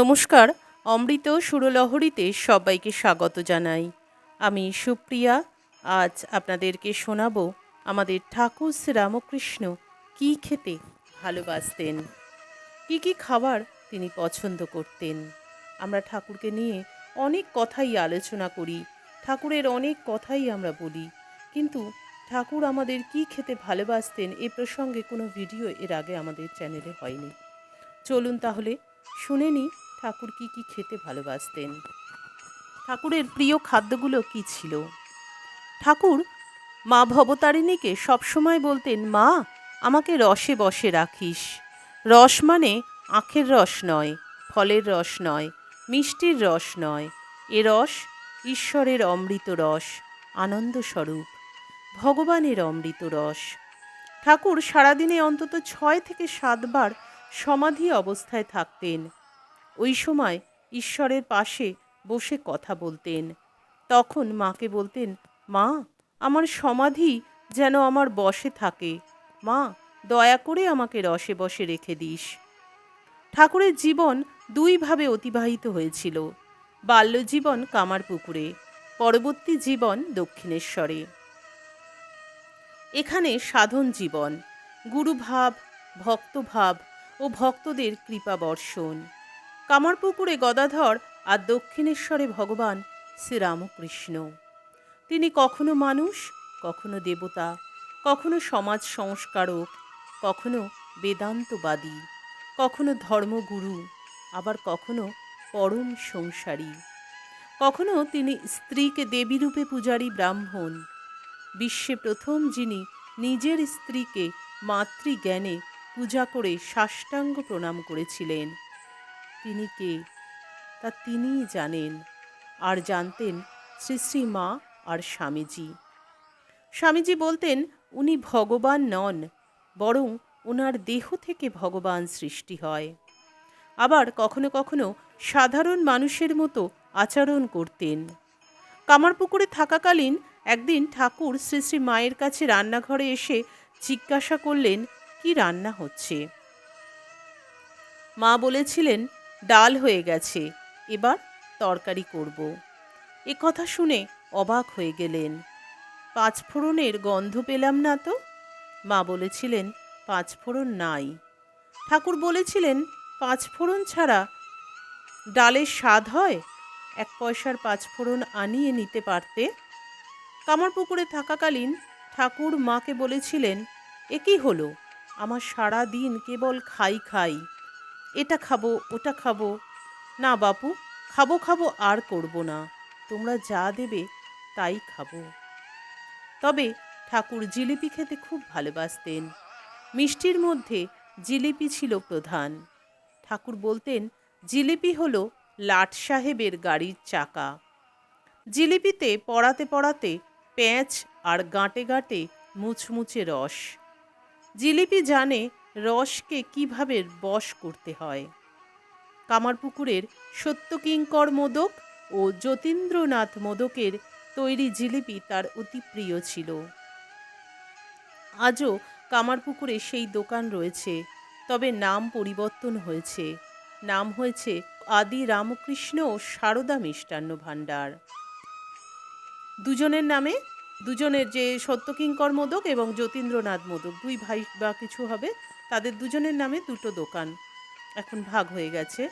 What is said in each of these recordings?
নমস্কার, অমৃত সুরলহরীতে সবাইকে স্বাগত জানাই। আমি সুপ্রিয়া, আজ আপনাদেরকে শোনাবো আমাদের ঠাকুর শ্রীরামকৃষ্ণ কী খেতে ভালোবাসতেন, কী কী খাবার তিনি পছন্দ করতেন। আমরা ঠাকুরকে নিয়ে অনেক কথাই আলোচনা করি, ঠাকুরের অনেক কথাই আমরা বলি, কিন্তু ঠাকুর আমাদের কি খেতে ভালোবাসতেন এ প্রসঙ্গে কোনো ভিডিও এর আগে আমাদের চ্যানেলে হয়নি। চলুন তাহলে শুনে নি ঠাকুর কি কি খেতে ভালোবাসতেন? ঠাকুরের প্রিয় খাদ্যগুলো কি ছিল? ঠাকুর মা ভবতারিণীকে সবসময় বলতেন, মা, আমাকে রসে বসে রাখিস। রস মানে আখের রস নয়, ফলের রস নয়, মিষ্টির রস নয়। এ রস ঈশ্বরের অমৃত রস আনন্দস্বরূপ ভগবানের অমৃত রস। ঠাকুর সারাদিনে অন্তত ছয় থেকে সাতবার সমাধি অবস্থায় থাকতেন। ওই সময় ঈশ্বরের পাশে বসে কথা বলতেন। তখন মাকে বলতেন, মা, আমার সমাধি যেন আমার বসে থাকে। মা, দয়া করে আমাকে রসে বসে রেখে দিস। ঠাকুরের জীবন দুইভাবে অতিবাহিত হয়েছিল। বাল্যজীবন কামারপুকুরে পরবর্তী জীবন দক্ষিণেশ্বরে। এখানে সাধন জীবন, গুরুভাব, ভক্তভাব ও ভক্তদের কৃপা বর্ষণ। কামারপুকুরে গদাধর আর দক্ষিণেশ্বরে ভগবান শ্রীরামকৃষ্ণ। তিনি কখনো মানুষ, কখনো দেবতা, কখনো সমাজ সংস্কারক, কখনো বেদান্তবাদী, কখনো ধর্মগুরু, আবার কখনো পরম সংসারী। কখনো তিনি স্ত্রীকে দেবীরূপে পূজারী ব্রাহ্মণ। বিশ্বে প্রথম যিনি নিজের স্ত্রীকে মাতৃজ্ঞানে পূজা করে সাষ্টাঙ্গ প্রণাম করেছিলেন। তিনি কে? তা তিনিই জানেন আর জানতেন শ্রী শ্রী মা আর স্বামীজি। স্বামীজি বলতেন, উনি ভগবান নন, বরং ওনার দেহ থেকে ভগবান সৃষ্টি হয়। আবার কখনো কখনো সাধারণ মানুষের মতো আচরণ করতেন। কামারপুকুরে থাকাকালীন একদিন ঠাকুর শ্রী শ্রী মায়ের কাছে রান্নাঘরে এসে জিজ্ঞাসা করলেন, কি রান্না হচ্ছে? মা বলেছিলেন ডাল হয়ে গেছে, এবার তরকারি করব। এ কথা শুনে অবাক হয়ে গেলেন। পাঁচফোড়নের গন্ধ পেলাম না তো? মা বলেছিলেন পাঁচফোড়ন নাই। ঠাকুর বলেছিলেন পাঁচফোড়ন ছাড়া ডালের স্বাদ হয়? এক পয়সার পাঁচফোড়ন আনিয়ে নিতে পারতে? কামারপুকুরে থাকাকালীন ঠাকুর মাকে বলেছিলেন, এ কি হলো? আমার সারা দিন কেবল খাই খাই। এটা খাব, ওটা খাব। না বাপু, খাব খাব আর করব না। তোমরা যা দেবে তাই খাব। তবে ঠাকুর জিলিপি খেতে খুব ভালোবাসতেন। মিষ্টির মধ্যে জিলিপি ছিল প্রধান। ঠাকুর বলতেন, জিলিপি হল লাট সাহেবের গাড়ির চাকা। জিলিপিতে পড়াতে পড়াতে প্যাঁচ আর গাঁটে গাঁটে মুচমুচে রস। জিলিপি জানে রসকে কীভাবে বশ করতে হয়? কামারপুকুরের সত্যকিঙ্কর মোদক ও যতীন্দ্রনাথ মোদকের তৈরি জিলিপি তার অতি প্রিয় ছিল। আজও কামারপুকুরে সেই দোকান রয়েছে, তবে নাম পরিবর্তন হয়েছে। নাম হয়েছে আদি রামকৃষ্ণ ও সারদা মিষ্টান্ন ভাণ্ডার। দুজনের নামে, দুজনের যে সত্যকিঙ্কর মোদক এবং যতীন্দ্রনাথ মোদক, দুই ভাই বা কিছু হবে তাদের দুজনের নামে দুটো দোকান। এখন ভাগ হয়ে গেছে।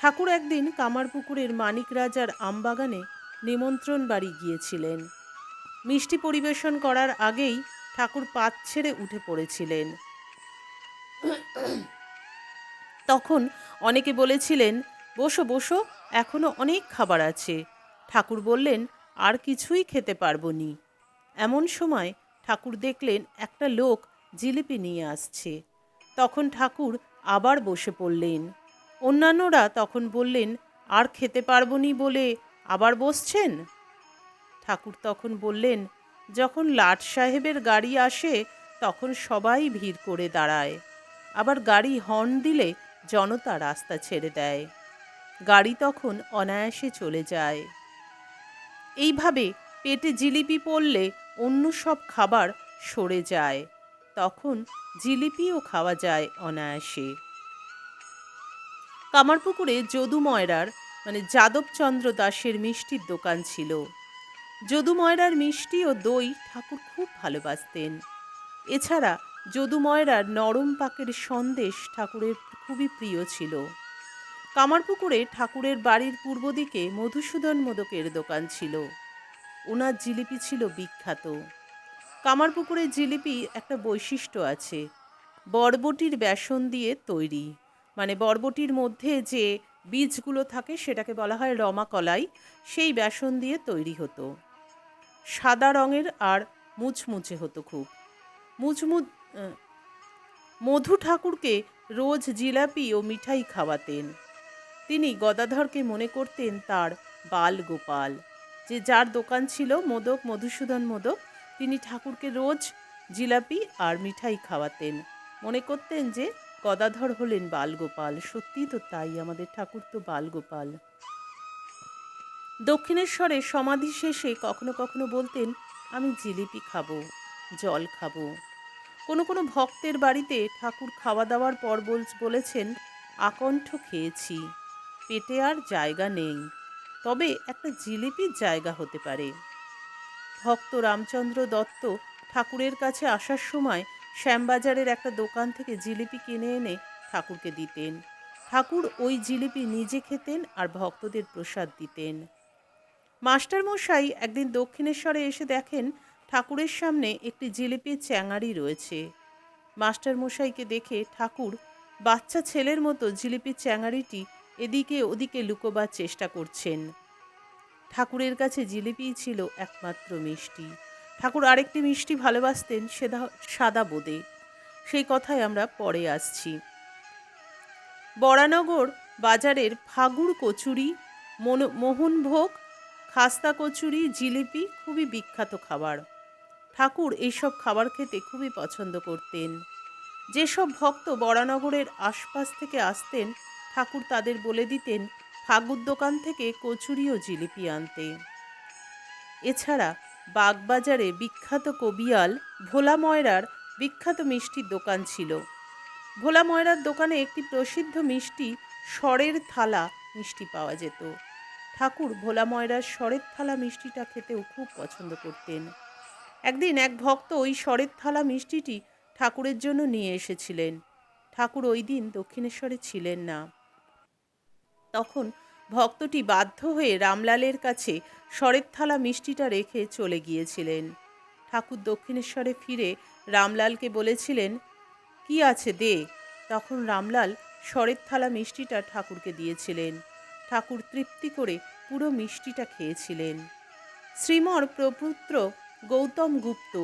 ঠাকুর একদিন কামারপুকুরের মানিক রাজার আমবাগানে নিমন্ত্রণ বাড়ি গিয়েছিলেন। মিষ্টি পরিবেশন করার আগেই ঠাকুর পাত ছেড়ে উঠে পড়েছিলেন। তখন অনেকে বলেছিলেন, বসো বসো, এখনও অনেক খাবার আছে। ঠাকুর বললেন, আর কিছুই খেতে পারব এমন সময় ঠাকুর দেখলেন একটা লোক জিলিপি নিয়ে আসছে। তখন ঠাকুর আবার বসে পড়লেন। অন্যান্যরা তখন বললেন, আর খেতে পারব নি বলে আবার বসছেন? ঠাকুর তখন বললেন, যখন লাট সাহেবের গাড়ি আসে, তখন সবাই ভিড় করে দাঁড়ায়। আবার গাড়ি হর্ন দিলে জনতা রাস্তা ছেড়ে দেয়। গাড়ি তখন অনায়াসে চলে যায়। এইভাবে পেটে জিলিপি পড়লে অন্য সব খাবার সরে যায়। তখন জিলিপিও খাওয়া যায় অনায়াসে। কামারপুকুরে যদু ময়রার মানে যাদবচন্দ্র দাসের মিষ্টির দোকান ছিল। যদু ময়রার মিষ্টি ও দই ঠাকুর খুব ভালোবাসতেন। এছাড়া যদু ময়রার নরম পাকের সন্দেশ ঠাকুরের খুবই প্রিয় ছিল। কামারপুকুরে ঠাকুরের বাড়ির পূর্ব দিকে মধুসূদন মোদকের দোকান ছিল। ওনার জিলিপি ছিল বিখ্যাত। কামারপুকুরের জিলিপি একটা বৈশিষ্ট্য আছে। বরবটির বেসন দিয়ে তৈরি। মানে বরবটির মধ্যে যে বীজগুলো থাকে সেটাকে বলা হয় রমা কলাই, সেই বেসন দিয়ে তৈরি হতো। সাদা রঙের আর মুচমুচে হতো খুব। মুচমু মধু ঠাকুরকে রোজ জিলাপি ও মিঠাই খাওয়াতেন। তিনি গদাধরকে মনে করতেন তার বাল গোপাল যে যার দোকান ছিল মোদক মধুসূদন মোদক তিনি ঠাকুরকে রোজ জিলাপি আর মিঠাই খাওয়াতেন। মনে করতেন যে গদাধর হলেন বালগোপাল। সত্যিই তো তাই, আমাদের ঠাকুর তো বালগোপাল। দক্ষিণেশ্বরে সমাধি শেষে কখনো কখনো বলতেন, আমি জিলিপি খাব, জল খাব। কোনো কোনো ভক্তের বাড়িতে ঠাকুর খাওয়া দাওয়ার পর বল- বলেছেন, আকণ্ঠ খেয়েছি, পেটে আর জায়গা নেই। তবে একটা জিলিপির জায়গা হতে পারে। ভক্ত রামচন্দ্র দত্ত ঠাকুরের কাছে আসার সময় শ্যামবাজারের একটা দোকান থেকে জিলিপি কিনে এনে ঠাকুরকে দিতেন। ঠাকুর ওই জিলিপি নিজে খেতেন আর ভক্তদের প্রসাদ দিতেন। মাস্টারমশাই একদিন দক্ষিণেশ্বরে এসে দেখেন ঠাকুরের সামনে একটি জিলিপির চ্যাঙারি রয়েছে। মাস্টারমশাইকে দেখে ঠাকুর বাচ্চা ছেলের মতো জিলিপির চ্যাঙারিটি এদিকে ওদিকে লুকোবার চেষ্টা করছেন। ঠাকুরের কাছে জিলিপিই ছিল একমাত্র মিষ্টি। ঠাকুর আরেকটি মিষ্টি ভালোবাসতেন সেটা সাদা বোদে। সেই কথায় আমরা পরে আসছি। বরানগর বাজারের ফাগুর কচুরি মোহনভোগ, খাস্তা কচুরি, জিলিপি খুবই বিখ্যাত খাবার। ঠাকুর এইসব খাবার খেতে খুবই পছন্দ করতেন। যেসব ভক্ত বরানগরের আশপাশ থেকে আসতেন, ঠাকুর তাদের বলে দিতেন ফাগুর দোকান থেকে কচুরি ও জিলিপি আনতে। এছাড়া বাগবাজারে বিখ্যাত কবিয়াল ভোলা ময়রার বিখ্যাত মিষ্টির দোকান ছিল। ভোলা ময়রার দোকানে একটি প্রসিদ্ধ মিষ্টি স্বরের থালা মিষ্টি পাওয়া যেত। ঠাকুর ভোলা ময়রার স্বরের থালা মিষ্টিটা খেতেও খুব পছন্দ করতেন। একদিন এক ভক্ত ওই স্বরের থালা মিষ্টিটি ঠাকুরের জন্য নিয়ে এসেছিলেন। ঠাকুর ওই দিন দক্ষিণেশ্বরে ছিলেন না। তখন ভক্তটি বাধ্য হয়ে রামলালের কাছে স্বরের থালা মিষ্টিটা রেখে চলে গিয়েছিলেন। ঠাকুর দক্ষিণেশ্বরে ফিরে রামলালকে বলেছিলেন, কি আছে দে? তখন রামলাল স্বরের থালা মিষ্টিটা ঠাকুরকে দিয়েছিলেন। ঠাকুর তৃপ্তি করে পুরো মিষ্টিটা খেয়েছিলেন। শ্রীমর প্রপুত্র গৌতম গুপ্ত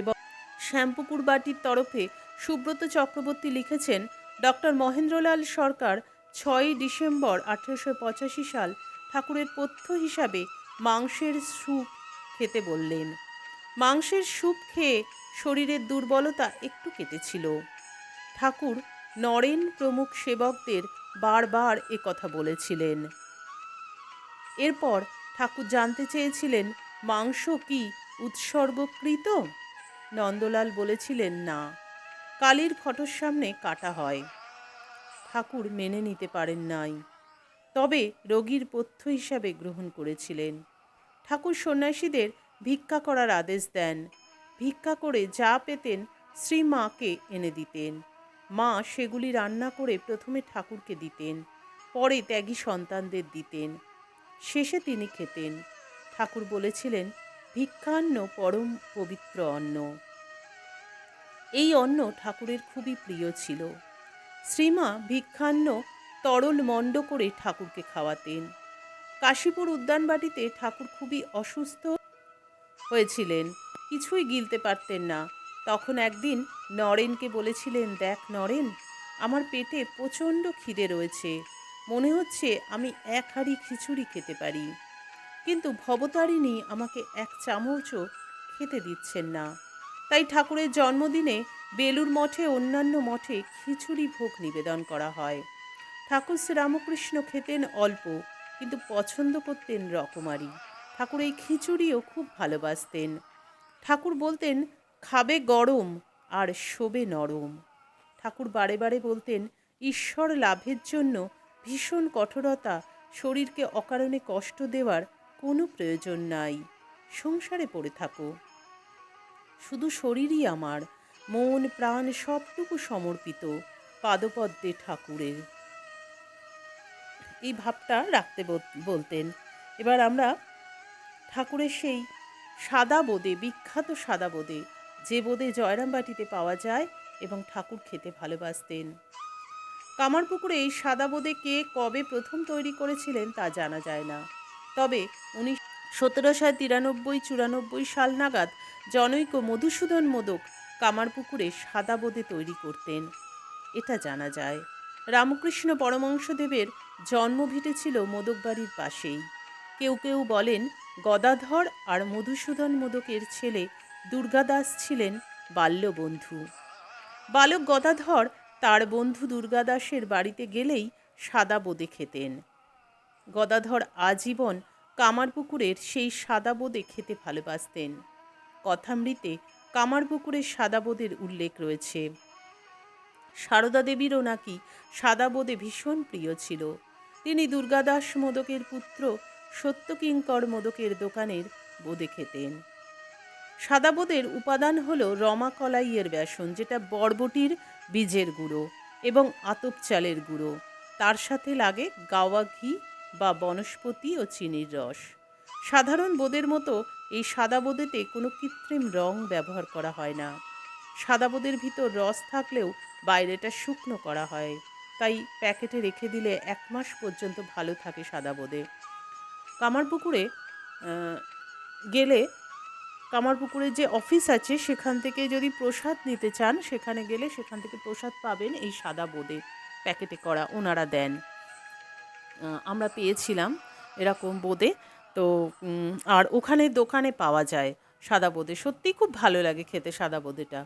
এবং শ্যামপুকুর বাটির তরফে সুব্রত চক্রবর্তী লিখেছেন, ডক্টর মহেন্দ্রলাল সরকার ছয়ই ডিসেম্বর আঠেরোশো পঁচাশি সাল ঠাকুরের পথ্য হিসাবে মাংসের স্যুপ খেতে বললেন। মাংসের স্যুপ খেয়ে শরীরের দুর্বলতা একটু কেটেছিল। ঠাকুর নরেন প্রমুখ সেবকদের বারবার এ কথা বলেছিলেন। এরপর ঠাকুর জানতে চেয়েছিলেন, মাংস কি উৎসর্গকৃত? নন্দলাল বলেছিলেন, না। কালীর ফটোর সামনে কাটা হয়। ঠাকুর মেনে নিতে পারেন নাই। তবে রোগীর পথ্য হিসাবে গ্রহণ করেছিলেন। ঠাকুর সন্ন্যাসীদের ভিক্ষা করার আদেশ দেন। ভিক্ষা করে যা পেতেন শ্রী মাকে এনে দিতেন। মা সেগুলি রান্না করে প্রথমে ঠাকুরকে দিতেন, পরে ত্যাগী সন্তানদের দিতেন। শেষে তিনি খেতেন। ঠাকুর বলেছিলেন, ভিক্ষান্ন পরম পবিত্র অন্ন। এই অন্ন ঠাকুরের খুবই প্রিয় ছিল। শ্রীমা ভিক্ষান্ন তরল মণ্ড করে ঠাকুরকে খাওয়াতেন। কাশীপুর উদ্যানবাটিতে ঠাকুর খুবই অসুস্থ হয়েছিলেন, কিছুই গিলতে পারতেন না। তখন একদিন নরেনকে বলেছিলেন, দেখ নরেন, আমার পেটে প্রচণ্ড খিদে রয়েছে। মনে হচ্ছে আমি এক হাঁড়ি খিচুড়ি খেতে পারি। কিন্তু ভবতারিণী আমাকে এক চামচও খেতে দিচ্ছেন না। তাই ঠাকুরের জন্মদিনে বেলুর মঠে অন্যান্য মঠে খিচুড়ি ভোগ নিবেদন করা হয়। ঠাকুর শ্রীরামকৃষ্ণ খেতেন অল্প, কিন্তু পছন্দ করতেন রকমারি। ঠাকুর এই খিচুড়িও খুব ভালোবাসতেন। ঠাকুর বলতেন, খাবে গরম আর শোবে নরম। ঠাকুর বারে বারে বলতেন, ঈশ্বর লাভের জন্য ভীষণ কঠোরতা, শরীরকে অকারণে কষ্ট দেওয়ার কোনো প্রয়োজন নাই। সংসারে পড়ে থাকো। শুধু শরীরই আমার। মন, প্রাণ সবটুকু সমর্পিত পাদপদ্মে ঠাকুরের। এই ভাবটা রাখতে বলতেন। এবার আমরা ঠাকুরের সেই সাদা বোদে, বিখ্যাত সাদা বোদে, যে বোদে জয়রামবাটিতে পাওয়া যায় এবং ঠাকুর খেতে ভালোবাসতেন। কামারপুকুরে এই সাদা বোদে কে কবে প্রথম তৈরি করেছিলেন তা জানা যায় না। তবে উনি সতেরোশো তিরানব্বই, চুরানব্বই সাল নাগাদ জনৈক মধুসূদন মোদক কামারপুকুরে সাদা বোদে তৈরি করতেন। এটা জানা যায়। রামকৃষ্ণ পরমংশদেবের জন্মভিটে ছিল মোদকবাড়ির পাশেই। কেউ কেউ বলেন গদাধর আর মধুসূদন মোদকের ছেলে দুর্গাদাস ছিলেন বাল্যবন্ধু। বালক গদাধর তার বন্ধু দুর্গাদাসের বাড়িতে গেলেই সাদা বোদে খেতেন। গদাধর আজীবন কামারপুকুরের সেই সাদা বোদে খেতে ভালোবাসতেন। কথামৃতে কামারপুকুরের সাদা বোদের উল্লেখ রয়েছে। সারদা দেবীরও নাকি সাদা বোদে ভীষণ প্রিয় ছিল। তিনি দুর্গাদাস মোদকের পুত্র সত্যকিঙ্কর মোদকের দোকানের বোদে খেতেন। সাদা বোদের উপাদান হল রমা কলাইয়ের বেসন, যেটা বরবটির বীজের গুঁড়ো এবং আতপ চালের গুঁড়ো। তার সাথে লাগে গাওয়া ঘি বা বনস্পতি ও চিনির রস। সাধারণ বোদের মতো এই সাদা বোদেতে কোনো কৃত্রিম রং ব্যবহার করা হয় না। সাদা বোদের ভিতর রস থাকলেও বাইরেটা শুকনো করা হয়। তাই প্যাকেটে রেখে দিলে এক মাস পর্যন্ত ভালো থাকে সাদা বোদে। কামারপুকুরে গেলে কামারপুকুরে যে অফিস আছে, সেখান থেকে যদি প্রসাদ নিতে চান, সেখানে গেলে সেখান থেকে প্রসাদ পাবেন এই সাদা বোদে প্যাকেটে করা ওনারা দেন। আমরা পেয়েছিলাম এরকম বোদে। তো আর ওখানে দোকানে পাওয়া যায় সাদা বোদে। সত্যিই খুব ভালো লাগে খেতে সাদা বোদেটা।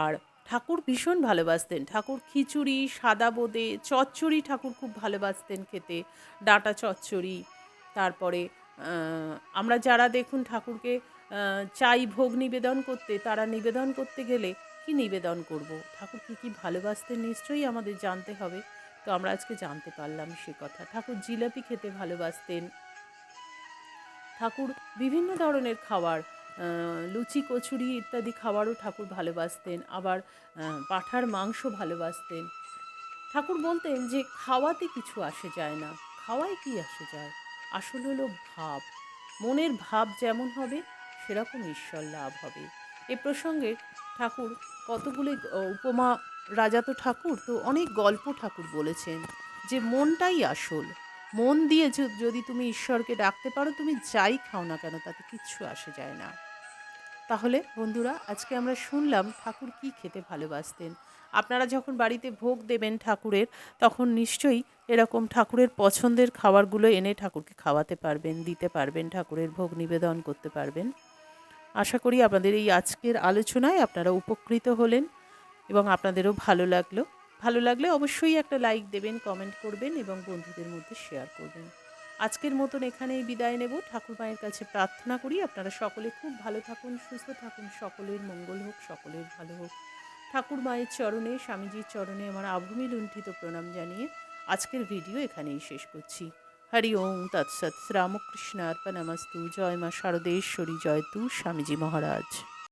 আর ঠাকুর ভীষণ ভালোবাসতেন। ঠাকুর খিচুড়ি, সাদা বোদে, চচ্চড়ি ঠাকুর খুব ভালোবাসতেন খেতে। ডাঁটা চচ্চড়ি, তারপরে আমরা যারা দেখুন ঠাকুরকে চাই ভোগ নিবেদন করতে, তারা নিবেদন করতে গেলে কি নিবেদন করব? ঠাকুর কী কী ভালোবাসতেন নিশ্চয়ই আমাদের জানতে হবে। তো আমরা আজকে জানতে পারলাম সে কথা। ঠাকুর জিলাপি খেতে ভালোবাসতেন। ঠাকুর বিভিন্ন ধরনের খাবার লুচি, কচুরি ইত্যাদি খাবারও ঠাকুর ভালোবাসতেন, আবার পাঁঠার মাংস ভালোবাসতেন। ঠাকুর বলতেন যে, খাওয়াতে কিছু আসে যায় না। খাওয়ায় কি আসে যায়? আসল হলো ভাব। মনের ভাব যেমন হবে, সেরকম ঈশ্বর লাভ হবে। এ প্রসঙ্গে ঠাকুর কতগুলি উপমা রাজা তো ঠাকুর তো অনেক গল্প ঠাকুর বলেছেন যে, মনটাই আসল। মন দিয়ে যদি তুমি ঈশ্বরকে ডাকতে পারো, তুমি যাই খাও না কেন, তাতে কিচ্ছু আসে যায় না। তাহলে বন্ধুরা, আজকে আমরা শুনলাম ঠাকুর কি খেতে ভালোবাসতেন। আপনারা যখন বাড়িতে ভোগ দেবেন ঠাকুরের, তখন নিশ্চয়ই এরকম ঠাকুরের পছন্দের খাবারগুলো এনে ঠাকুরকে খাওয়াতে পারবেন, দিতে পারবেন, ঠাকুরের ভোগ নিবেদন করতে পারবেন। আশা করি আপনাদের এই আজকের আলোচনায় আপনারা উপকৃত হলেন এবং আপনাদেরও ভালো লাগল। ভালো লাগলে অবশ্যই একটা লাইক দেবেন কমেন্ট করবেন এবং বন্ধুদের মধ্যে শেয়ার করবেন। আজকের মতন এখানেই বিদায় নেব। ঠাকুর মায়ের কাছে প্রার্থনা করি, আপনারা সকলে খুব ভালো থাকুন, সুস্থ থাকুন, সকলের মঙ্গল হোক, সকলের ভালো হোক। ঠাকুর মায়ের চরণে, স্বামীজির চরণে আমার আভূমি লুণ্ঠিত প্রণাম জানিয়ে আজকের ভিডিও এখানেই শেষ করছি। হরি ওম, তৎসৎ রামকৃষ্ণ অর্পণমস্তু জয় মা শারদেশ্বরী, জয় তু স্বামীজি মহারাজ।